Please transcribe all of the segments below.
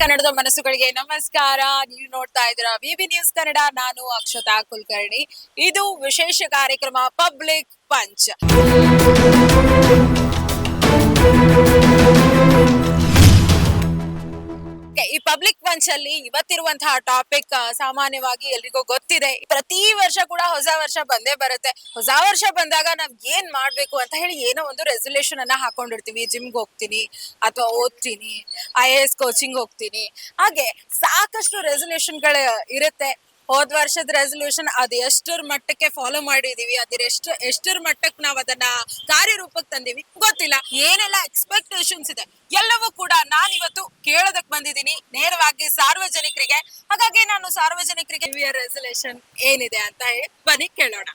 ಕನ್ನಡದ ಮನಸ್ಸುಗಳಿಗೆ ನಮಸ್ಕಾರ. ನೀವು ನೋಡ್ತಾ ಇದ್ದೀರಾ ವಿವಿ ನ್ಯೂಸ್ ಕನ್ನಡ. ನಾನು ಅಕ್ಷತಾ ಕುಲಕರ್ಣಿ. ಇದು ವಿಶೇಷ ಕಾರ್ಯಕ್ರಮ ಪಬ್ಲಿಕ್ ಪಂಚ್. ಪಬ್ಲಿಕ್ ಮಂಚ್ ಅಲ್ಲಿ ಇವತ್ತಿರುವಂತಹ ಟಾಪಿಕ್ ಸಾಮಾನ್ಯವಾಗಿ ಎಲ್ರಿಗೂ ಗೊತ್ತಿದೆ. ಪ್ರತಿ ವರ್ಷ ಕೂಡ ಹೊಸ ವರ್ಷ ಬಂದೇ ಬರುತ್ತೆ. ಹೊಸ ವರ್ಷ ಬಂದಾಗ ನಾವ್ ಏನ್ ಮಾಡ್ಬೇಕು ಅಂತ ಹೇಳಿ ಏನೋ ಒಂದು ರೆಸೊಲ್ಯೂಷನ್ ಅನ್ನ ಹಾಕೊಂಡಿರ್ತೀವಿ. ಜಿಮ್ಗೆ ಹೋಗ್ತೀನಿ ಅಥವಾ ಓದ್ತೀನಿ ಐ ಎ ಎಸ್ ಕೋಚಿಂಗ್ ಹೋಗ್ತೀನಿ. ಹಾಗೆ ಸಾಕಷ್ಟು ರೆಸೊಲ್ಯೂಷನ್ಗಳು ಇರುತ್ತೆ. ಹೋದ್ ವರ್ಷದ ರೆಸೊಲ್ಯೂಷನ್ ಅದ್ ಎಷ್ಟರ ಮಟ್ಟಕ್ಕೆ ಫಾಲೋ ಮಾಡಿದೀವಿ, ಅದ್ರ ಎಷ್ಟು, ಎಷ್ಟರ ಮಟ್ಟಕ್ಕೆ ನಾವ್ ಅದನ್ನ ಕಾರ್ಯರೂಪಕ್ಕೆ ತಂದೀವಿ ಗೊತ್ತಿಲ್ಲ. ಏನೆಲ್ಲ ಎಕ್ಸ್ಪೆಕ್ಟೇಷನ್ಸ್ ಇದೆ ಎಲ್ಲವೂ ಕೂಡ ನಾನು ಇವತ್ತು ಕೇಳೋದಕ್ ಬಂದಿದ್ದೀನಿ. ನೇರವಾಗಿ ಸಾರ್ವಜನಿಕರಿಗೆ. ಹಾಗಾಗಿ ನಾನು ಸಾರ್ವಜನಿಕರಿಗೆ ನ್ಯೂ ರೆಸೊಲ್ಯೂಷನ್ ಏನಿದೆ ಅಂತ ಹೇಳಿ ಬನ್ನಿ ಕೇಳೋಣ.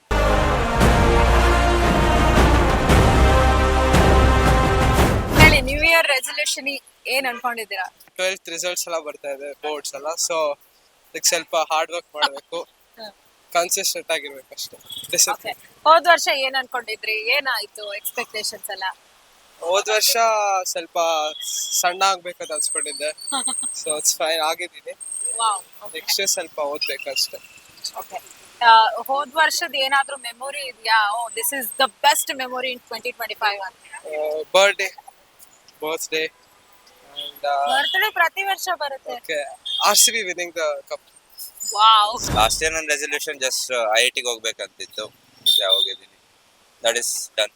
ಹೇಳಿ ನ್ಯೂ ಇಯರ್ ರೆಸೊಲ್ಯೂಷನ್ ಏನ್ ಅನ್ಕೊಂಡಿದ್ದೀರಾ? ಟ್ವೆಲ್ತ್ ರಿಸಲ್ಟ್ಸ್ ಎಲ್ಲ ಬರ್ತಾ ಇದೆ ಬೋರ್ಡ್ಸ್ ಎಲ್ಲ. ಸೊ ಅದಕ್ಕೆ ಸ್ವಲ್ಪ ಹಾರ್ಡ್ ವರ್ಕ್ ಮಾಡಬೇಕು. ಕನ್ಸಿಸ್ಟೆಂಟ್ ಆಗಿರ್ಬೇಕು ಅಷ್ಟೇ. ಓಕೆ ಹೋದ್ ವರ್ಷ ಏನ್ ಅನ್ಕೊಂಡಿದ್ರಿ? ಏನಾಯ್ತು ಎಕ್ಸ್ಪೆಕ್ಟೇಷನ್ಸ್ ಎಲ್ಲ? ಹೋದ ವರ್ಷ ಸ್ವಲ್ಪ ಸಣ್ಣ ಆಗ್ಬೇಕಂತ ಅನ್ಸ್ಕೊಂಡಿದ್ದೆ. ಸೊ ಇಟ್ಸ್ ಫೈನ್ ಆಗಿದ್ದೀನಿ. ವಾವ್ ನೆಕ್ಸ್ಟ್ ಸ್ವಲ್ಪ ಓದ್ಬೇಕು ಅಷ್ಟೇ. ಓಕೆ ಹೋದ್ ವರ್ಷದ ಏನಾದ್ರೂ ಮೆಮೊರಿ ಇದೆಯಾ? ಓ this is the best memory in twenty twenty five ಅಂತ ಬರ್ಡೇ ಬರ್ತ್ಡೇ ಅಂಡ್ ಬರ್ತ್ಡೇ ಪ್ರತಿ ವರ್ಷ ಬರುತ್ತೆ. Okay winning be winning the cup. Wow. Last year ನನ್ನ ರೆಸಲ್ಯೂಷನ್ ಜಸ್ಟ್ ಐ ಐ ಟಿಗೆ ಹೋಗ್ಬೇಕಂತಿತ್ತು ಯಾವ ಹೋಗಿದ್ದೀನಿ. That is done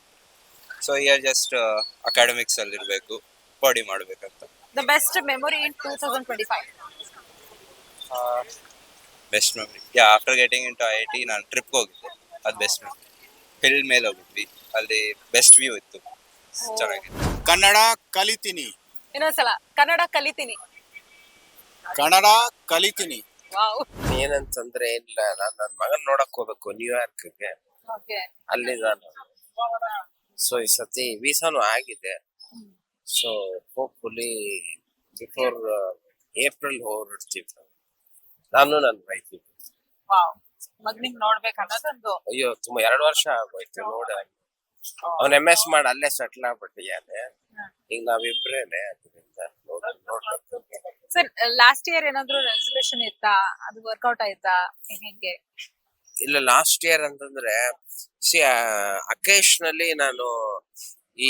so year just academics ಅಲ್ಲಿ ಇರಬೇಕು. ಬಾಡಿ ಮಾಡಬೇಕಂತ. The best memory in two thousand twenty five best memory yeah after getting into I I T ನಾನು ಟ್ರಿಪ್ಗೆ ಹೋಗಿದ್ದೆ. ಅದು ಬೆಸ್ಟ್ ಮೆಮೊರಿ ಹಿಲ್ ಮೇಲೆ ಹೋಗಿದ್ವಿ. ಅಲ್ಲಿ ಬೆಸ್ಟ್ ವ್ಯೂ ಇತ್ತು. ಚೆನ್ನಾಗಿತ್ತು. ಕನ್ನಡ ಕಲಿತೀನಿ. ಇನ್ನೊಂದ್ಸಲ. ಕನ್ನಡ ಕಲಿತೀನಿ. ಕನ್ನಡ ಕಲಿತೀನಿ. ಏನಂತಂದ್ರೆ ಇಲ್ಲ ನಾನು ನನ್ನ ಮಗನ್ ನೋಡಕ್ ಹೋಗ್ಬೇಕು ನ್ಯೂಯಾರ್ಕ್ಗೆ ಓಕೆ. ಅಲ್ಲಿ ನಾನು. ಸೊ ಈ ಸತಿ ವೀಸಾನು ಆಗಿದೆ. ಸೊ ಹೋಪ್ಫುಲಿ ಬಿಫೋರ್ ಏಪ್ರಿಲ್ ಹೊರಡ್ತೀವಿ ನಾನು ನನ್ನ ವೈಫ್ ವಾವ್. ಮಗನಿಗೆ ನೋಡ್ಬೇಕು ಅನ್ನೋದೊಂದು ಅಯ್ಯೋ ತುಂಬಾ ಎರಡು ವರ್ಷ ಆಗೋಯ್ತು ನೋಡ. ಅವ್ನ ಎಂ ಎಸ್ ಮಾಡಿ ಅಲ್ಲೇ ಸೆಟ್ಲ್ ಆಗ್ಬಿಟ್ಟಿದ್ದಾನೆ. ಈಗ ನಾವಿಬ್ರೇನೆ ಅದರಿಂದ. ಸರ್ ಲಾಸ್ಟ್ ಇಯರ್ ಏನಾದ್ರು ರೆಸೊಲ್ಯೂಷನ್ ಇತ್ತಾ? ಅದು ವರ್ಕೌಟ್ ಆಯ್ತಾ? ಹೆಂಗೆ? ಇಲ್ಲ ಲಾಸ್ಟ್ ಇಯರ್ ಅಂತಂದ್ರೆ ಸಿ ಅಕೇಶನಲ್ಲಿ ನಾನು ಈ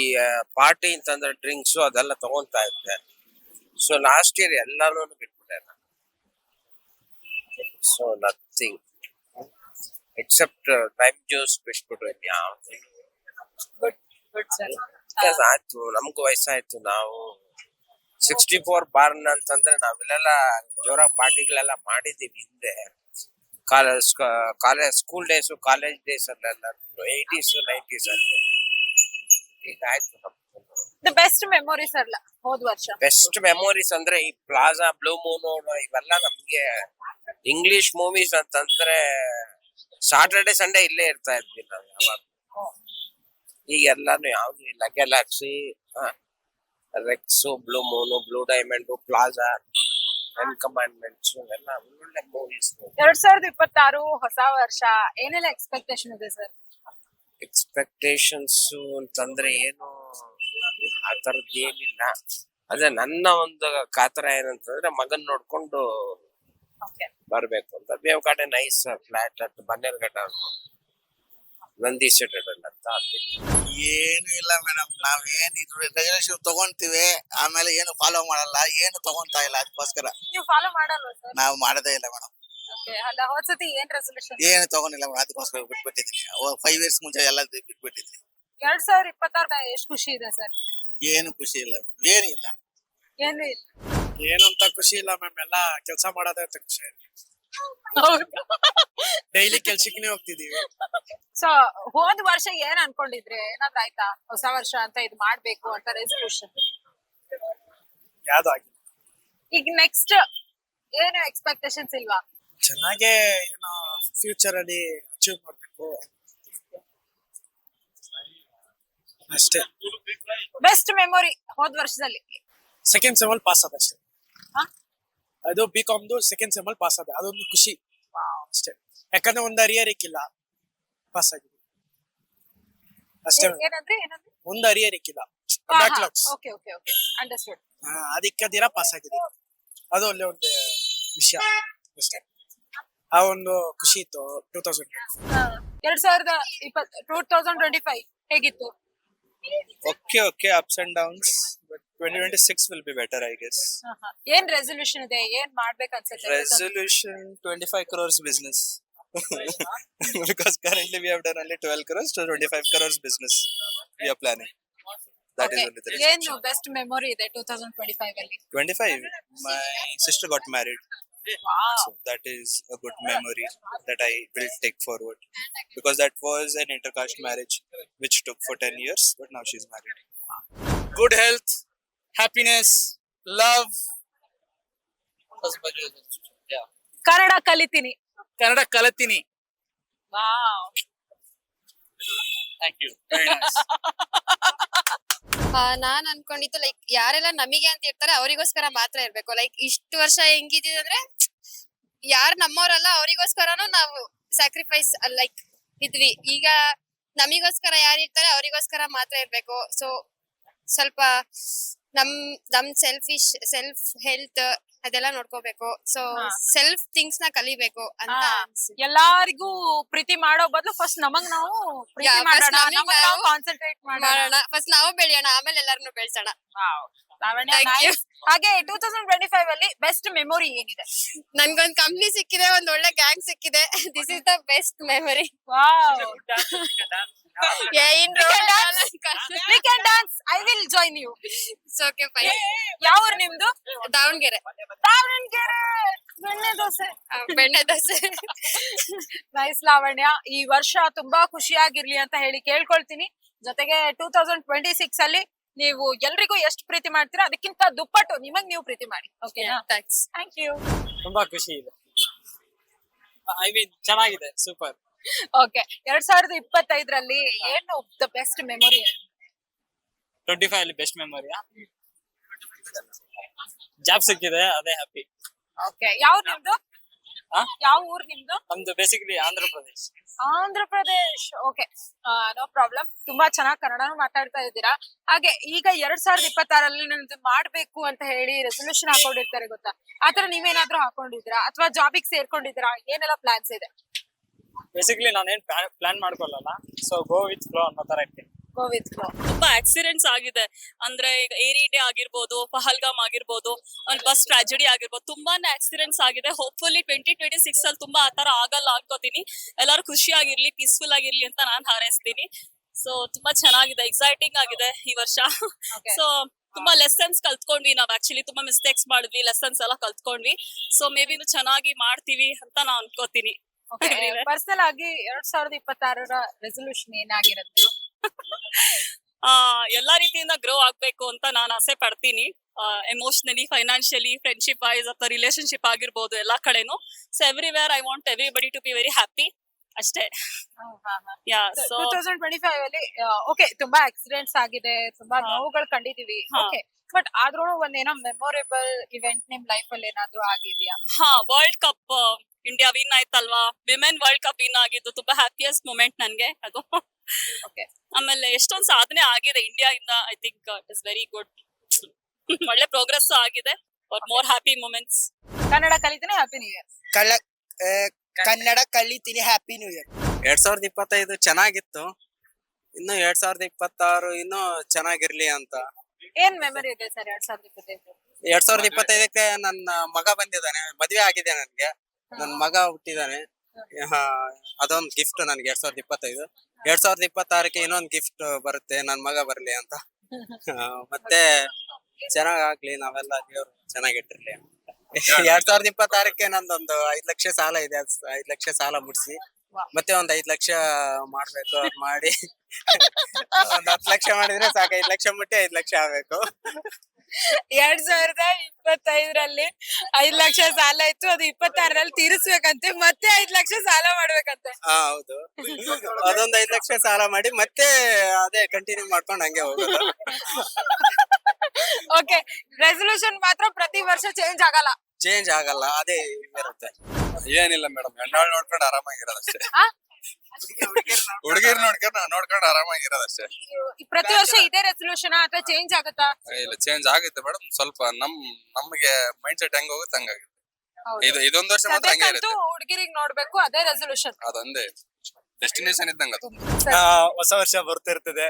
ಪಾರ್ಟಿ ಅಂತಂದ್ರೆ ಡ್ರಿಂಕ್ಸ್ ಅದೆಲ್ಲ ತಗೊಂತಾ ಇದ್ದೆ. ಸೊ ಲಾಸ್ಟ್ ಇಯರ್ ಎಲ್ಲಾನು ಬಿಟ್ಬಿಟ್ಟೆ ನಾನು. So nothing except time juice ಬಿಟ್ಬಿಟ್ಟು Because ಆಯ್ತು. ನಮ್ಗೂ ವಯಸ್ಸಾಯ್ತು. ನಾವು ಸಿಕ್ಸ್ಟಿ ಫೋರ್ ಬಾರ್ನ್ ಅಂತಂದ್ರೆ ನಾವೆಲ್ಲ ಜೋರ ಪಾರ್ಟಿಗಳೆಲ್ಲ ಮಾಡಿದೀವಿ ಹಿಂದೆ. College college school days college days ಅಲ್ಲೆಲ್ಲ ಏಯ್ಟೀಸ್ ನೈಂಟೀಸ್ ಅಲ್ಲಿ. ಈಗ ಆಯ್ತು ದ ಬೆಸ್ಟ್ ಮೆಮೊರೀಸ್ ಅಲ್ಲ ಹೋದ್ ವರ್ಷ? ಬೆಸ್ಟ್ ಮೆಮೊರೀಸ್ ಅಂದ್ರೆ ಈ ಪ್ಲಾಜಾ ಬ್ಲೂ ಮೂನ್ ಇವೆಲ್ಲ ನಮ್ಗೆ ಇಂಗ್ಲಿಷ್ ಮೂವೀಸ್ ಅಂತಂದ್ರೆ ಸಾಟರ್ಡೆ ಸಂಡೇ ಇಲ್ಲೇ ಇರ್ತಾ ಇದ್ವಿ ನಾವು ಯಾವಾಗ ಈಗ ಎಲ್ಲಾನು ಯಾವ್ದು ಇಲ್ಲ galaxy Rex blue moon blue diamond plaza ten commandments ಎಲ್ಲ ಒಳ್ಳೊಳ್ಳೆ ಮೂವೀಸ್ ಎರಡ್ ಸಾವಿರದ ಇಪ್ಪತ್ತಾರು ಹೊಸ ವರ್ಷ ಏನೆಲ್ಲ ಎಕ್ಸ್ಪೆಕ್ಟೇಷನ್ ಇದೆ ಸರ್ ಎಕ್ಸ್ಪೆಕ್ಟೇಷನ್ಸ್ ಅಂತಂದ್ರೆ ಏನು ಆ ಥರದ್ದು ಏನಿಲ್ಲ. ಅದೇ ನನ್ನ ಒಂದು ಕಾತರ ಏನಂತಂದ್ರೆ ಮಗನ್ ನೋಡ್ಕೊಂಡು ಬರ್ಬೇಕು ಅಂತ. ಬೇವ್ ಕಡೆ nice flat at Bannerghatta Nandi settled ಅಂತ ಏನು ಇಲ್ಲ ಮೇಡಮ್ ನಾವ್ ಏನ್ ಇದ್ರ ರೆಸಲ್ಯೂಷನ್ ತಗೊಂತೀವಿ ಆಮೇಲೆ ಏನು ಫಾಲೋ ಮಾಡಲ್ಲ ಏನು ತಗೊಂತಾ ಇಲ್ಲ ಅದಕ್ಕೋಸ್ಕರ. ನೀವು ಫಾಲೋ ಮಾಡಲ್ವಾ ಸರ್ ನಾವು ಮಾಡೋದೇ ಇಲ್ಲ ಮೇಡಮ್ ಓಕೆ ಅಲ್ಲ ಹೋದ್ ಸತಿ ಏನ್ ರೆಸೊಲ್ಯೂಷನ್ ಏನು ತಗೊಂಡಿಲ್ಲ ಮೇಡಮ್ ಅದಕ್ಕೋಸ್ಕರ ಬಿಟ್ಬಿಟ್ಟಿದ್ದೀನಿ. ಫೈವ್ ಇಯರ್ಸ್ ಮುಂಚೆ ಎಲ್ಲ ಬಿಟ್ಬಿಟ್ಟಿದ್ದೀನಿ. ಎರಡ್ ಸಾವಿರ ಇಪ್ಪತ್ತಾರ ಎಷ್ಟು ಖುಷಿ ಇದೆ ಸರ್ ಏನು ಖುಷಿ ಇಲ್ಲ ಏನು ಇಲ್ಲ. ಏನು ಇಲ್ಲ. ಏನಂತ ಖುಷಿ ಇಲ್ಲ ಮ್ಯಾಮ್ ಎಲ್ಲ ಕೆಲಸ ಮಾಡೋದೇ ಅಂತ ಖುಷಿ. ಡೈಲಿ ಕೆಲ್ಸಕ್ಕೆ ಹೋಗ್ತಿದೀವಿ ಸೊ ಹೋದ್ ವರ್ಷ ಏನ್ ಅನ್ಕೊಂಡಿದ್ರೆ? ಏನಾದ್ರು ಆಯ್ತಾ? ಹೊಸ ವರ್ಷ ಅಂತ ಇದು ಮಾಡ್ಬೇಕು ಅಂತ ರೆಸೊಲ್ಯೂಷನ್ ಈಗ ನೆಕ್ಸ್ಟ್ ಏನು ಎಕ್ಸ್ಪೆಕ್ಟೇಷನ್ಸ್ ಇಲ್ವಾ? ಚೆನ್ನಾಗೆ ಏನೋ ಫ್ಯೂಚರ್ ಅಲ್ಲಿ ಅಚೀವ್ ಮಾಡ್ಬೇಕು. ಅಷ್ಟೇ. ಬೆಸ್ಟ್ ಮೆಮೊರಿ ಹೋದ್ ವರ್ಷದಲ್ಲಿ. ಸೆಕೆಂಡ್ ಸೆಮಲ್ ಪಾಸ್ ಆದಷ್ಟೇ ಹಾ? ಅದು ಬಿ ಕಾಮ್ದು ಸೆಕೆಂಡ್ ಸೆಮಲ್ ಪಾಸ್ ಆದ. ಅದೊಂದು ಖುಷಿ. ಅಷ್ಟೇ. ಯಾಕಂದ್ರೆ ಒಂದ್ ಅರಿಯರ್ ಇಕ್ಕಿಲ್ಲ. ಪಾಸ್ ಆಗಿದೆ. ಅಷ್ಟೇ. ಏನಂದ್ರೆ ಏನಂದ್ರೆ? ಒಂದು arrear ಇಕ್ಕಿಲ್ಲ. Backlogs okay okay okay understood ಅದಕ್ಕೆ ದಿನ ಪಾಸ್ ಆಗಿದೆ. ಅದು ಒಳ್ಳೆ ಒಂದು ವಿಷಯ. ಅಷ್ಟೇ. ಆ ಒಂದು ಖುಷಿ ಇತ್ತು ಟೂ ತೌಸಂಡ್ ಎರಡ್ ಸಾವಿರದ ಇಪ್ಪತ್ ಟೂ ತೌಸಂಡ್ ಟ್ವೆಂಟಿ ಫೈವ್ ಹೇಗಿತ್ತು? Okay okay ups and and downs. But 2026 will be better, I guess. ಏನ್ ರೆಸೊಲ್ಯೂಷನ್ ಇದೆ ಏನ್ ಮಾಡ್ಬೇಕು ಅನ್ಸುತ್ತೆ Resolution 25 crores business. because currently we have done only 12 crores to 25 crores business. We are planning. That is Okay. only the ಏನು resolution. Best memory ಇದೆ two thousand twenty five ಅಲ್ಲಿ 25. My sister got married. So that is a good memory that I will take forward. Because that was an intercaste marriage which took for 10 years, but now she's married. Good health Happiness love Kannada ಕಲಿತೀನಿ. ಕನ್ನಡ ಕಲಿತೀನಿ. Thank you ನಾನ್ ಅನ್ಕೊಂಡಿತ್ತು like ಯಾರೆಲ್ಲ ನಮಿಗೆ ಅಂತ ಇರ್ತಾರೆ ಅವರಿಗೋಸ್ಕರ ಮಾತ್ರ ಇರ್ಬೇಕು. ಲೈಕ್ ಇಷ್ಟು ವರ್ಷ ಹೆಂಗಿದ್ದೀವಿ ಅಂದ್ರೆ ಯಾರು ನಮ್ಮವರಲ್ಲ ಅವರಿಗೋಸ್ಕರನು ನಾವು ಸ್ಯಾಕ್ರಿಫೈಸ್ ಲೈಕ್ ಇದ್ವಿ. ಈಗ ನಮಿಗೋಸ್ಕರ ಯಾರು ಇರ್ತಾರೆ ಅವರಿಗೋಸ್ಕರ ಮಾತ್ರ ಇರ್ಬೇಕು. ಸೊ ಸ್ವಲ್ಪ ನಮ್ ನಮ್ ಸೆಲ್ಫಿಶ್ ಸೆಲ್ಫ್ ಹೆಲ್ತ್ ಅದೆಲ್ಲ ನೋಡ್ಕೋಬೇಕು ಸೊ ಹಾ. ಸೆಲ್ಫ್ ಥಿಂಗ್ಸ್ನ ಕಲಿಬೇಕು ಅಂತ ಹಾ. ಅನ್ಸುತ್ತೆ. ಎಲ್ಲಾರಿಗೂ ಪ್ರೀತಿ ಮಾಡೋ ಬದಲು ಫಸ್ಟ್ ನಮಗ್ ನಾವು ಪ್ರೀತಿ Yeah, first ಮಾಡೋಣ ನಮಿಗ್ ನಮಗ್ ನಾವು ನಾವು ಕಾನ್ಸಂಟ್ರೇಟ್ ಮಾಡೋಣ ಮಾಡೋಣ ಫಸ್ಟ್ ನಾವು ಬೆಳೆಯೋಣ ಆಮೇಲೆ ಎಲ್ಲಾರನ್ನು ಬೆಳ್ಸೋಣ ಲಾವಣ್ಯ Thank you. nice. ಹಾಗೆ ಟೂ ತೌಸಂಡ್ ಟ್ವೆಂಟಿ ಫೈವ್ ಅಲ್ಲಿ ಬೆಸ್ಟ್ ಮೆಮೊರಿ ಏನಿದೆ ನನ್ಗೊಂದ್ ಕಂಪ್ನಿ ಸಿಕ್ಕಿದೆ ಒಂದ್ ಒಳ್ಳೆ ಗ್ಯಾಂಗ್ ಸಿಕ್ಕಿದೆ this is the best memory we can dance I will join you okay fine ಯಾವ ಊರ್ ನಿಮ್ದು? ದಾವಣಗೆರೆ. ದಾವಣಗೆರೆ. ಬೆಣ್ಣೆ ದೋಸೆ. ಬೆಣ್ಣೆ ದೋಸೆ. ನೈಸ್ ಲಾವಣ್ಯ. ಈ ವರ್ಷ ತುಂಬಾ ಖುಷಿಯಾಗಿರ್ಲಿ ಅಂತ ಹೇಳಿ ಕೇಳ್ಕೊಳ್ತೀನಿ. ಜೊತೆಗೆ ಟೂ ತೌಸಂಡ್ ಟ್ವೆಂಟಿ ಸಿಕ್ಸ್ ಅಲ್ಲಿ ನೀವು ಎಲ್ರಿಗೂ ಎಷ್ಟು ಪ್ರೀತಿ ಮಾಡ್ತೀರಾ ಅದಕ್ಕಿಂತ ದುಪ್ಪಟ್ಟು ನಿಮಗ್ ನೀವು ಪ್ರೀತಿ ಮಾಡಿ. ಓಕೆ ಥ್ಯಾಂಕ್ಸ್ ಥ್ಯಾಂಕ್ ಯು ತುಂಬಾ ಖುಷಿ ಇದೆ. ಐ ಮೀನ್ ಚೆನ್ನಾಗಿದೆ. ಸೂಪರ್ ಓಕೆ ಎರಡ್ ಸಾವಿರದ ಇಪ್ಪತ್ತೈದರಲ್ಲಿ ಏನು the best memory twenty five ಅಲ್ಲಿ ಬೆಸ್ಟ್ ಮೆಮೊರಿಯಾ ಜಾಬ್ ಸಿಕ್ಕಿದೆ ಅದೇ ಹ್ಯಾಪಿ ಓಕೆ ಯಾವ ನಿಮ್ದು? ಆ? ಯಾವ ಊರ್ ನಿಮ್ದು? ನಮ್ದು basically Andhra Pradesh. Andhra Pradesh. Okay no problem ತುಂಬಾ ಚೆನ್ನಾಗಿ ಕನ್ನಡನೂ ಮಾತಾಡ್ತಾ ಇದ್ದೀರಾ. ಹಾಗೆ ಈಗ ಎರಡ್ ಸಾವಿರದ ಇಪ್ಪತ್ತಾರಲ್ಲಿ ನಿಮ್ದು ಮಾಡ್ಬೇಕು ಅಂತ ಹೇಳಿ ರೆಸೊಲ್ಯೂಷನ್ ಹಾಕೊಂಡಿರ್ತಾರೆ ಗೊತ್ತಾ? ಆತರ ನೀವೇನಾದ್ರೂ ಹಾಕೊಂಡಿದ್ದೀರಾ? ಅಥವಾ ಜಾಬಿಗೆ ಸೇರ್ಕೊಂಡಿದ್ದೀರಾ? ಏನೆಲ್ಲ ಪ್ಲಾನ್ಸ್ ಇದೆ? ಬೇಸಿಕಲಿ ನಾನೇನ್ ಪ್ಲಾನ್ ಮಾಡ್ಕೊಳ್ಳಲ್ಲ. ಸೊ ಗೋ ವಿತ್ ಫ್ಲೋ ಅನ್ನೋ ತರ ಇರ್ತೀನಿ. ಗೋ ವಿತ್ ಫ್ಲೋ ತುಂಬಾ ಆಕ್ಸಿಡೆಂಟ್ಸ್ ಆಗಿದೆ. ಅಂದ್ರೆ ಈಗ ಏರ್ ಇಂಡಿಯಾ ಆಗಿರ್ಬೋದು ಪಹಲ್ಗಾಮ್ ಆಗಿರ್ಬೋದು ಒಂದು ಬಸ್ ಟ್ರಾಜಿಡಿ ಆಗಿರ್ಬೋದು ತುಂಬಾನೇ ಆಕ್ಸಿಡೆಂಟ್ಸ್ ಆಗಿದೆ. ಹೋಪ್ಫುಲಿ ಟ್ವೆಂಟಿ ಟ್ವೆಂಟಿ ಸಿಕ್ಸ್ ಅಲ್ಲಿ ತುಂಬಾ ಆತರ ಆಗಲ್ಲ ಅನ್ಕೋತೀನಿ. ಎಲ್ಲರೂ ಖುಷಿಯಾಗಿರ್ಲಿ ಪೀಸ್ಫುಲ್ ಆಗಿರ್ಲಿ ಅಂತ ನಾನ್ ಹಾರೈಸ್ತೀನಿ. ಸೊ ತುಂಬಾ ಚೆನ್ನಾಗಿದೆ. ಎಕ್ಸೈಟಿಂಗ್ ಆಗಿದೆ ಈ ವರ್ಷ. ಸೊ ತುಂಬಾ ಲೆಸನ್ಸ್ ಕಲ್ತ್ಕೊಂಡ್ವಿ ನಾವ್ ಆಕ್ಚುಲಿ ತುಂಬಾ ಮಿಸ್ಟೇಕ್ಸ್ ಮಾಡಿದ್ವಿ ಲೆಸನ್ಸ್ ಎಲ್ಲ ಕಲ್ತ್ಕೊಂಡ್ವಿ. ಸೊ ಮೇ ಬಿ ಚೆನ್ನಾಗಿ ಮಾಡ್ತೀವಿ ಅಂತ ನಾನ್ ಅನ್ಕೋತೀನಿ. ಪರ್ಸನಲ್ ಆಗಿ ಎರಡ್ ಸಾವಿರದ ಇಪ್ಪತ್ತಾರರ ರೆಸೊಲ್ಯೂಷನ್ ಏನಾಗಿರುತ್ತೆ? ಆ ಎಲ್ಲಾ ರೀತಿಯಿಂದ ಗ್ರೋ ಆಗ್ಬೇಕು ಅಂತ ನಾನು ಆಸೆ ಪಡ್ತೀನಿ. ಎಮೋಷನಲಿ ಫೈನಾನ್ಷಿಯಲಿ ಫ್ರೆಂಡ್ಶಿಪ್ ವೈಸ್ ಅಥವಾ ರಿಲೇಶನ್ಶಿಪ್ ಆಗಿರ್ಬೋದು ಎಲ್ಲಾ ಕಡೆನು. So everywhere I want everybody to be very happy ಅಷ್ಟೇ. ಟೂ ತೌಸಂಡ್ ಟ್ವೆಂಟಿ ಫೈವ್ ಅಲ್ಲಿ ಓಕೆ ತುಂಬಾ ಆಕ್ಸಿಡೆಂಟ್ಸ್ ಆಗಿದೆ ತುಂಬಾ. ನೋವುಗಳು ಕಂಡಿದೀವಿ. ಓಕೆ ಬಟ್ ಆದ್ರೂ ಒಂದೇನೋ ಮೆಮೊರೇಬಲ್ ಇವೆಂಟ್ ನಿಮ್ ಲೈಫ್ ಅಲ್ಲಿ ಏನಾದ್ರೂ ಆಗಿದ್ಯಾ? ಹಾ ವರ್ಲ್ಡ್ ಕಪ್ ಇಂಡಿಯಾ ವಿನ್ ಆಯ್ತಲ್ವಾ? ವಿಮೆನ್ ವರ್ಲ್ಡ್ ಕಪ್ ವಿನ್ ಆಗಿದ್ದು ತುಂಬಾ ಹ್ಯಾಪಿಯೆಸ್ಟ್ ಮೂಮೆಂಟ್ ನನ್ಗೆ ಅದು. ಆಮೇಲೆ ಎಷ್ಟೊಂದ್ ಸಾಧನೆ ಆಗಿದೆ ಇಂಡಿಯಾ ಇಂದ I think it is very good ಒಳ್ಳೆ ಪ್ರೋಗ್ರೆಸ್ ಆಗಿದೆ. ಮೋರ್ ಹ್ಯಾಪಿ ಮೂಮೆಂಟ್ಸ್ ಕನ್ನಡ ಕಲಿತೀನಿ ಹ್ಯಾಪಿ ನ್ಯೂ ಇಯರ್ ಕಳ್ಳ ಆ, ಕನ್ನಡ ಕಲಿತೀನಿ ಹ್ಯಾಪಿ ನ್ಯೂ ಇಯರ್ ಎರಡ್ ಸಾವಿರದ ಇಪ್ಪತ್ತೈದು ಚೆನ್ನಾಗಿತ್ತು. ಇನ್ನು ಎರಡ್ ಸಾವಿರದ ಇಪ್ಪತ್ತಾರು ಇನ್ನು ಚೆನ್ನಾಗಿರ್ಲಿ ಅಂತ. ಏನ್ ಮೆಮೊರಿ ಇದೆ ಸರ್ ಎರಡ್ ಸಾವಿರದ ಇಪ್ಪತ್ತೈದು? ಎರಡ್ ಸಾವಿರದ ಇಪ್ಪತ್ತೈದಕ್ಕೆ ನನ್ನ ಮಗ ಬಂದಿದ್ದಾನೆ ಮದ್ವೆ ಆಗಿದೆ ನನ್ಗೆ. ನನ್ ಮಗ ಹುಟ್ಟಿದಾನೆ. ಅದೊಂದು ಗಿಫ್ಟ್ ನನ್ಗೆ ಎರಡ್ ಸಾವಿರದ ಇಪ್ಪತ್ತೈದು. ಎರಡ್ ಸಾವಿರದ ಇಪ್ಪತ್ತಾರಕ್ಕೆ ಇನ್ನೊಂದ್ ಗಿಫ್ಟ್ ಬರುತ್ತೆ, ನನ್ ಮಗ ಬರ್ಲಿ ಅಂತ. ಮತ್ತೆ ಚೆನ್ನಾಗ್ ಆಗ್ಲಿ, ನಾವೆಲ್ಲ ದೇವ್ರು ಚೆನ್ನಾಗಿಟ್ಟಿರ್ಲಿ ಎರಡ್ ಸಾವಿರದ ಇಪ್ಪತ್ತಾರಕ್ಕೆ ನಂದೊಂದು ಐದ್ ಲಕ್ಷ ಸಾಲ ಇದೆ ಐದ್ ಲಕ್ಷ ಸಾಲ ಮುಟ್ಸಿ ಮತ್ತೆ ಒಂದ್ ಐದ್ ಲಕ್ಷ ಮಾಡ್ಬೇಕು, ಅದ್ ಮಾಡಿ. ಒಂದ್ ಹತ್ತು ಲಕ್ಷ ಮಾಡಿದ್ರೆ ಸಾಕು, ಐದ್ ಲಕ್ಷ ಮುಟ್ಟಿ ಐದ್ ಲಕ್ಷ ಆಗ್ಬೇಕು. ಎರಡ್ ಸಾವಿರದ ಇಪ್ಪತ್ತೈದರಲ್ಲಿ ಐದ್ ಲಕ್ಷ ಸಾಲ ಇತ್ತು ಅದು ಇಪ್ಪತ್ತಾರರಲ್ಲಿ ತೀರಿಸ್ಬೇಕಂತೆ ಮತ್ತೆ ಐದ್ ಲಕ್ಷ ಸಾಲ ಮಾಡ್ಬೇಕಂತೆ. ಹಾ ಹೌದು. ಅದೊಂದ್ ಐದ್ ಲಕ್ಷ ಸಾಲ ಮಾಡಿ ಮತ್ತೆ ಅದೇ ಕಂಟಿನ್ಯೂ ಮಾಡ್ಕೊಂಡು ಹಂಗೆ ಹೋಗೋದು. ಓಕೆ ರೆಸೊಲ್ಯೂಷನ್ ಮಾತ್ರ ಪ್ರತಿ ವರ್ಷ ಚೇಂಜ್ ಆಗಲ್ಲ. ಚೇಂಜ್ ಆಗಲ್ಲ ಅದೇ ಇರುತ್ತೆ. ಏನಿಲ್ಲ ಮೇಡಮ್ ಹೆಣ್ಣಾಳ್ ನೋಡ್ಕೊಂಡು ಆರಾಮಾಗಿರೋದು ಅಷ್ಟೇ ಆ? ಹುಡುಗಿರ್ ನೋಡ್ಕೊಂಡು ನೋಡ್ಕೊಂಡು ಆರಾಮಾಗಿರೋದಷ್ಟೇ ಈ ಪ್ರತಿ ವರ್ಷ ಇದೇ ರೆಸೊಲ್ಯೂಷನ್ ಅಥವಾ ಚೇಂಜ್ ಆಗುತ್ತಾ? ಇಲ್ಲ ಚೇಂಜ್ ಆಗುತ್ತೆ ಮೇಡಮ್ ಸ್ವಲ್ಪ ನಮ್ ನಮ್ಗೆ ಮೈಂಡ್ ಸೆಟ್ ಹೆಂಗ್ ಹೋಗುತ್ತೆ ಹಂಗಾಗುತ್ತೆ. ಇದು ಇದೊಂದ್ ವರ್ಷ ಮಾತ್ರ ಹಂಗೆ ಇರುತ್ತೆ. ಹುಡುಗಿರಿಗೆ ನೋಡ್ಬೇಕು ಅದೇ ರೆಸೊಲ್ಯೂಷನ್ ಅದೊಂದೇ. ಡೆಸ್ಟಿನೇಷನ್ ಇದ್ದಂಗ ಆ, ಹೊಸ ವರ್ಷ ಬರ್ತಿರ್ತದೆ.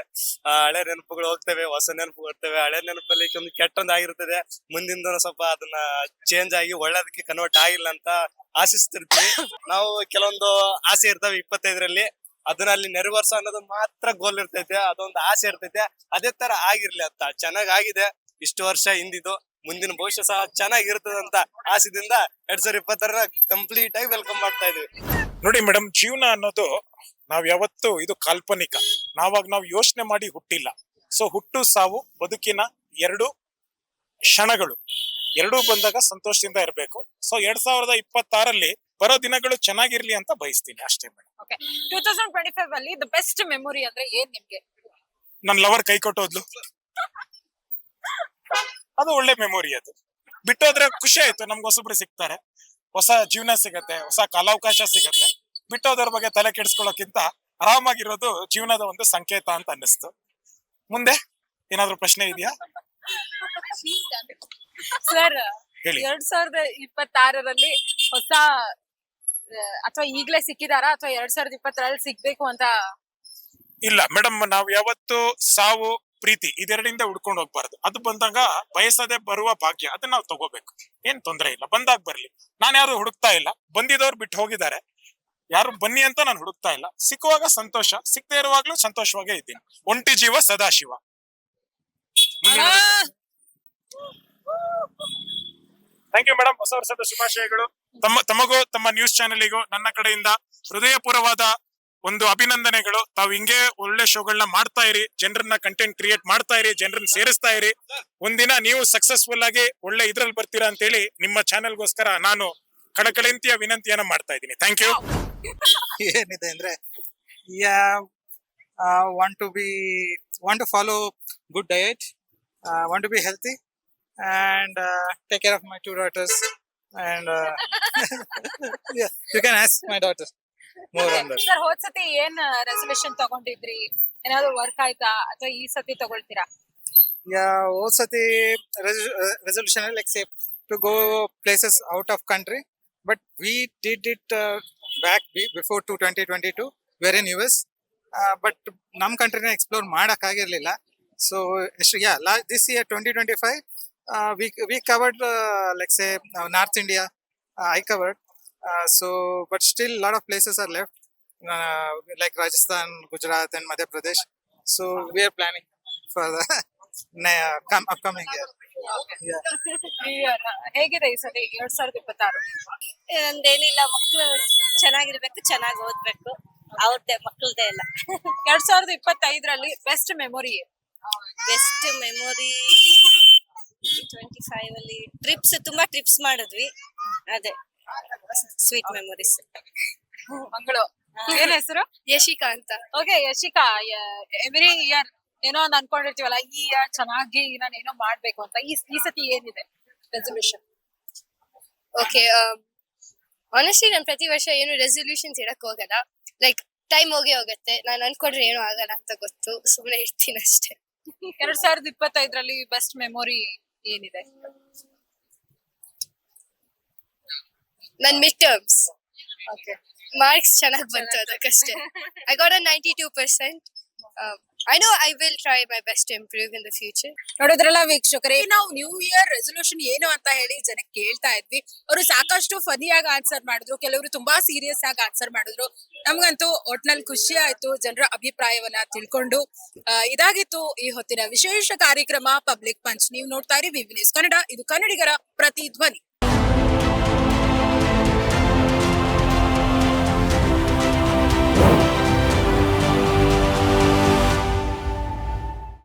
ಆ, ಹಳೆ ನೆನಪುಗಳು ಹೋಗ್ತವೆ ಹೊಸ ನೆನಪು ಬರ್ತವೆ ಹಳೆ ನೆನಪಲ್ಲಿ ಒಂದು ಕೆಟ್ಟೊಂದು ಆಗಿರ್ತದೆ. ಮುಂದಿನ ಸ್ವಲ್ಪ ಅದನ್ನ ಚೇಂಜ್ ಆಗಿ ಒಳ್ಳೇದಕ್ಕೆ ಕನ್ವರ್ಟ್ ಆಗಿಲ್ಲ ಅಂತ ಆಶಿಸ್ತಿರ್ತೀವಿ. ನಾವು ಕೆಲವೊಂದು ಆಸೆ ಇರ್ತವೆ ಇಪ್ಪತ್ತೈದರಲ್ಲಿ. ಅದನ್ನ ಅಲ್ಲಿ ನೆರವೇರ್ಸೋ ಅನ್ನೋದು ಮಾತ್ರ ಗೋಲ್ ಇರ್ತೈತೆ. ಅದೊಂದು ಆಸೆ ಇರ್ತೈತೆ. ಅದೇ ತರ ಆಗಿರ್ಲಿ ಅಂತ. ಚೆನ್ನಾಗ್ ಆಗಿದೆ ಇಷ್ಟು ವರ್ಷ ಹಿಂದಿದ್ದು. ಮುಂದಿನ ಭವಿಷ್ಯ ಸಹ ಚೆನ್ನಾಗಿರ್ತದಂತ ಅಂತ ಆಸೆದಿಂದ ಎರಡ್ ಸಾವಿರದ ಇಪ್ಪತ್ತರ ಕಂಪ್ಲೀಟ್ ಆಗಿ ವೆಲ್ಕಮ್ ಮಾಡ್ತಾ ಇದೀವಿ ನೋಡಿ ಮೇಡಮ್ ಜೀವನ ಅನ್ನೋದು ನಾವ್ ಯಾವತ್ತು ಇದು ಕಾಲ್ಪನಿಕ. ನಾವಾಗ ನಾವು ಯೋಚನೆ ಮಾಡಿ ಹುಟ್ಟಿಲ್ಲ. ಸೊ ಹುಟ್ಟು ಸಾವು ಬದುಕಿನ ಎರಡು ಕ್ಷಣಗಳು. ಎರಡೂ ಬಂದಾಗ ಸಂತೋಷದಿಂದ ಇರಬೇಕು. ಸೊ ಎರಡ್ ಸಾವಿರದ ಇಪ್ಪತ್ತಾರಲ್ಲಿ ಬರೋ ದಿನಗಳು ಚೆನ್ನಾಗಿರ್ಲಿ ಅಂತ ಬಯಸ್ತೀನಿ ಅಷ್ಟೇ madam. Okay two thousand twenty five ಅಲ್ಲಿ ದ ಬೆಸ್ಟ್ ಮೆಮೊರಿ ಅಂದ್ರೆ ಏನ್ ನಿಮ್ಗೆ? ನನ್ ಲವರ್ ಕೈ ಕೊಟ್ಟೋದ್ಲು ಅದು ಒಳ್ಳೆ ಮೆಮೊರಿ ಅದು. ಬಿಟ್ಟೋದ್ರೆ ಖುಷಿ ಆಯ್ತು ನಮ್ಗೆ ಹೊಸಬ್ರು ಸಿಗ್ತಾರೆ ಹೊಸ ಜೀವನ ಸಿಗತ್ತೆ ಹೊಸ ಕಾಲಾವಕಾಶ ಸಿಗತ್ತೆ. ಬಿಟ್ಟೋದ್ರ ಬಗ್ಗೆ ತಲೆ ಕೆಡಿಸ್ಕೊಳ್ಳೋಕ್ಕಿಂತ ಆರಾಮಾಗಿರೋದು ಜೀವನದ ಒಂದು ಸಂಕೇತ ಅಂತ ಅನ್ನಿಸ್ತು. ಮುಂದೆ ಏನಾದ್ರು ಪ್ರಶ್ನೆ ಇದೆಯಾ? ಸರ್ ಎರಡ್ ಸಾವಿರದ ಇಪ್ಪತ್ತಾರರಲ್ಲಿ ಹೊಸ ಅಥವಾ ಈಗ್ಲೇ ಸಿಕ್ಕಿದಾರ ಅಥವಾ ಎರಡ್ ಸಾವಿರದ ಇಪ್ಪತ್ತರಲ್ಲಿ ಸಿಗ್ಬೇಕು ಅಂತ? ಇಲ್ಲ ಮೇಡಮ್ ನಾವ್ ಯಾವತ್ತು ಸಾವು ಪ್ರೀತಿ ಇದೆರಡಿಂದ ಉಡ್ಕೊಂಡು ಹೋಗ್ಬಾರ್ದು. ಅದು ಬಂದಾಗ ಬಯಸದೆ ಬರುವ ಭಾಗ್ಯ ಅದನ್ನ ನಾವು ತಗೋಬೇಕು. ಏನ್ ತೊಂದರೆ ಇಲ್ಲ ಬಂದಾಗ ಬರ್ಲಿ. ನಾನು ಯಾರು ಹುಡುಕ್ತಾ ಇಲ್ಲ. ಬಂದಿದವ್ರು ಬಿಟ್ಟು ಹೋಗಿದ್ದಾರೆ. ಯಾರು ಬನ್ನಿ ಅಂತ ನಾನು ಹುಡುಕ್ತಾ ಇಲ್ಲ. ಸಿಕ್ಕುವಾಗ ಸಂತೋಷ ಸಿಕ್ಕದೇ ಇರುವಾಗ್ಲೂ ಸಂತೋಷವಾಗೇ ಇದ್ದೀನಿ. ಒಂಟಿ ಜೀವ ಸದಾಶಿವ ಥ್ಯಾಂಕ್ ಯು ಮೇಡಮ್ ಹೊಸ ವರ್ಷದ ಶುಭಾಶಯಗಳು. ತಮ್ಮ ತಮಗೂ ತಮ್ಮ ನ್ಯೂಸ್ ಚಾನೆಲ್ಗೂ ನನ್ನ ಕಡೆಯಿಂದ ಹೃದಯಪೂರ್ವವಾದ ಒಂದು ಅಭಿನಂದನೆಗಳು. ತಾವು ಹಿಂಗೆ ಒಳ್ಳೆ ಶೋಗಳನ್ನ ಮಾಡ್ತಾ ಇರಿ ಜನರನ್ನ ಕಂಟೆಂಟ್ ಕ್ರಿಯೇಟ್ ಮಾಡ್ತಾ ಇರಿ ಜನರನ್ನ ಸೇರಿಸ್ತಾ ಇರಿ. ಒಂದಿನ ನೀವು ಸಕ್ಸಸ್ಫುಲ್ ಆಗಿ ಒಳ್ಳೆ ಇದ್ರಲ್ಲಿ ಬರ್ತೀರಾ ಅಂತ ಹೇಳಿ ನಿಮ್ಮ ಚಾನೆಲ್ಗೋಸ್ಕರ ನಾನು ಕಳಕಳಿಂತಿಯ ವಿನಂತಿಯನ್ನ ಮಾಡ್ತಾ ಇದ್ದೀನಿ. ಥ್ಯಾಂಕ್ ಯು ಏನಿದೆ ಅಂದ್ರೆ yeah want to be want to follow good diet want to be healthy and take take care of my two daughters and uh, yeah you can sir ಹೋದ್ ಸತಿ ಏನ್ ರೆಸೊಲ್ಯೂಷನ್ ತಗೊಂಡಿದ್ರಿ? ಏನಾದ್ರು ವರ್ಕ್ ಆಯ್ತಾ? ಅಥವಾ ಈ ಸತಿ ತಗೊಳ್ತೀರಾ? Yeah also the resolution resolution to go places out of country but we did it back uh, to twenty before to 2022 we're in us uh, but ನಮ್ ಕಂಟ್ರಿನ explore ಮಾಡಕ್ ಆಗಿರ್ಲಿಲ್ಲ. ಸೊ ಎಷ್ಟು yeah law this year twenty twenty five we we covered like say north India I covered so but still lot of places are left like Rajasthan Gujarat and Madhya so we we are planning for the upcoming year upcoming Year, ಹೇಗಿದೆ ಈ ಸರಿ ಎರಡ್ ಸಾವಿರದ ಇಪ್ಪತ್ತಾರು? ಒಂದೇನಿಲ್ಲ ಮಕ್ಕಳು ಚೆನ್ನಾಗಿರ್ಬೇಕು ಚೆನ್ನಾಗಿ ಓದ್ಬೇಕು. ಅವ್ರದ್ದೇ ಮಕ್ಕಳದೇ ಎಲ್ಲ ಎರಡ್ ಸಾವಿರದ ಇಪ್ಪತ್ತೈದರಲ್ಲಿ best memory best memory twenty five ಅಲ್ಲಿ ಟ್ರಿಪ್ಸ್ ತುಂಬಾ ಟ್ರಿಪ್ಸ್ ಮಾಡಿದ್ವಿ. ಅದೇ. ಸ್ವೀಟ್ ಮೆಮೊರೀಸ್ ಮಂಗಳು ಏನ್ ಹೆಸರು? ಯಶಿಕಾ ಅಂತ. ಓಕೆ ಯಶಿಕಾ ಎವ್ರಿ ಇಯರ್ ಏನೋ ಒಂದ್ ಅನ್ಕೊಂಡಿರ್ತೀವಲ್ಲ ಈ ಇಯರ್ ಚೆನ್ನಾಗಿ ನಾನು ಏನೋ ಮಾಡ್ಬೇಕು ಅಂತ. ಈ ಈ ಸತಿ ಏನಿದೆ ರೆಸೊಲ್ಯೂಷನ್ ಓಕೆ ಆನೆಸ್ಟ್ಲಿ ನಾನು ಪ್ರತಿ ವರ್ಷ ಏನು ರೆಸೊಲ್ಯೂಷನ್ಸ್ ಇಡಕ್ ಹೋಗಲ್ಲ. ಲೈಕ್ ಟೈಮ್ ಹೋಗಿ ಹೋಗುತ್ತೆ. ನಾನು ಅನ್ಕೊಂಡ್ರೆ ಏನೂ ಆಗಲ್ಲ ಅಂತ ಗೊತ್ತು. ಸುಮ್ಮನೆ ಇರ್ತೀನಿ ಅಷ್ಟೇ. ಎರಡ್ ಸಾವಿರದ ಇಪ್ಪತ್ತೈದರಲ್ಲಿ ಬೆಸ್ಟ್ ಮೆಮೊರಿ ಏನಿದೆ? ನನ್ ಮಿಡ್ ಟರ್ಮ್ಸ್ ಓಕೆ ಮಾರ್ಕ್ಸ್ ಚೆನ್ನಾಗಿ ಬಂತು ಅದಕ್ಕಷ್ಟೇ. I got a ninety two percent I know I will try my best to improve in the future ನೋಡಿದ್ರಲ್ಲ ವೀಕ್ಷಕರೇ? ನಾವು ನ್ಯೂ ಇಯರ್ ರೆಸೊಲ್ಯೂಷನ್ ಏನು ಅಂತ ಹೇಳಿ ಜನಕ್ಕೆ ಕೇಳ್ತಾ ಇದ್ವಿ. ಅವರು ಸಾಕಷ್ಟು ಫನಿಯಾಗಿ ಆನ್ಸರ್ ಮಾಡಿದ್ರು. ಕೆಲವರು ತುಂಬಾ ಸೀರಿಯಸ್ ಆಗಿ ಆನ್ಸರ್ ಮಾಡಿದ್ರು. ನಮ್ಗಂತೂ ಒಟ್ನಲ್ಲಿ ಖುಷಿ ಆಯ್ತು. ಜನರ ಅಭಿಪ್ರಾಯವನ್ನ ತಿಳ್ಕೊಂಡು ಇದಾಗಿತ್ತು ಈ ಹೊತ್ತಿನ ವಿಶೇಷ ಕಾರ್ಯಕ್ರಮ ಪಬ್ಲಿಕ್ ಪಂಚ್ ನೀವು ನೋಡ್ತಾ ಇರಿ ವಿವಿ ನ್ಯೂಸ್ ಕನ್ನಡ. ಇದು ಕನ್ನಡಿಗರ ಪ್ರತಿ ಧ್ವನಿ